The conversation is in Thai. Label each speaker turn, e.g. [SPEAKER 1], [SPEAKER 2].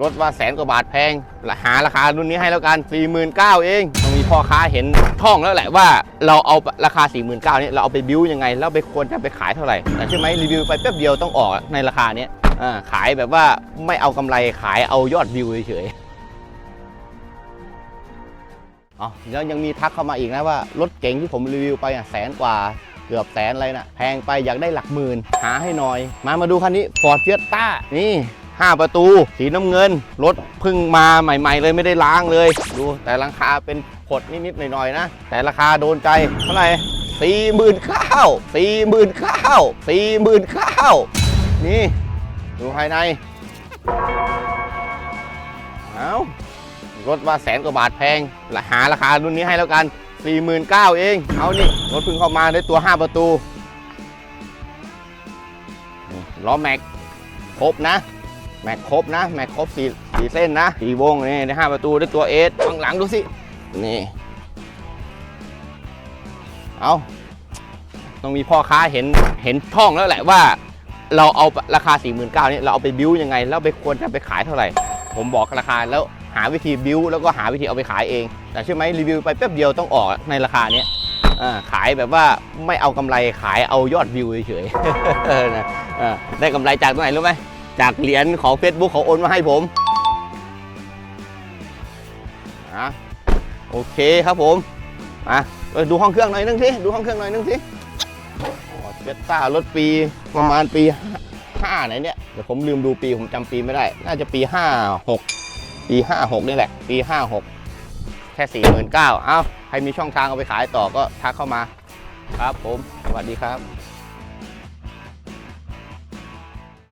[SPEAKER 1] รถว่าแสนกว่าบาทแพง หาราคารุ่นนี้ให้แล้วกัน 49,000เองต้องมีพ่อค้าเห็นท่องแล้วแหละว่าเราเอาราคา 49,000เนี่ยเราเอาไปบิ้วยังไง แล้วไปควรจะไปขายเท่าไหร่ แต่ใช่ไหมรีวิวไปแป๊บเดียวต้องออกในราคาเนี้ยขายแบบว่าไม่เอากำไรขายเอายอดวิวเฉยๆอ๋อแล้วยังมีทักเข้ามาอีกนะว่ารถเก๋งที่ผมรีวิวไปอะแสนกว่าเกือบแสนอะไรนะแพงไปอยากได้หลักหมื่นหาให้หน่อย มามาดูคันนี้ Ford Fiesta นี่ 5 ประตู สีน้ำเงิน รถพิ่งมาใหม่ๆ เลยไม่ได้ล้างเลย ดูแต่ราคาเป็นผดนิดๆหน่อยๆนะ แต่ราคาโดนใจเท่าไหร่สี่หมื่นข้าวสี่หมื่นข้าวสี่หมื่นข้าวนี่ ดูภายใน เอารถว่าแสนกว่าบาทแพงหาราคารุ่นนี้ให้แล้วกัน 49,000เอง เอานี่ รถเพิ่งเข้ามาได้ตัว 5 ประตูล้อแม็กครบนะ แม็กครบนะ แม็กครบสี่สี่เส้นนะสี่วงนี่ได้ห้าประตูได้ตัวเอสข้างหลังดูสิ นี่ เอาต้องมีพ่อค้าเห็นเห็นท่องแล้วแหละว่า เราเอาราคา 49,000เนี่ยเราเอาไปบิ้วยังไง แล้วไปควรจะไปขายเท่าไหร่ ผมบอกราคาแล้วหาวิธีบิ้วแล้วก็หาวิธีเอาไปขายเอง แต่ใช่อไหมรีวิวไปแป๊บเดียวต้องออกในราคาเนี้ยขายแบบว่าไม่เอากำไรขายเอายอดวิวเฉยๆได้กำไรจากตรงไหนรู้ไหม จากเหรียญของ Facebook เขาโอนมาให้ผมอะโอเคครับผมอะดูห้องเครื่องหน่อยนึงสิดูห้องเครื่องหน่อยนึงสิเบต้ารถปีประมาณปีห้าไหนเนี่ยเดี๋ยวผมลืมดูปีผมจำปีไม่ได้ น่าจะปีห้าหกปี 56 นี่แหละ ปี 56 แค่ 49,000เอ้า ใครมีช่องทางเอาไปขายต่อก็ทักเข้ามา ครับผม สวัสดีครับ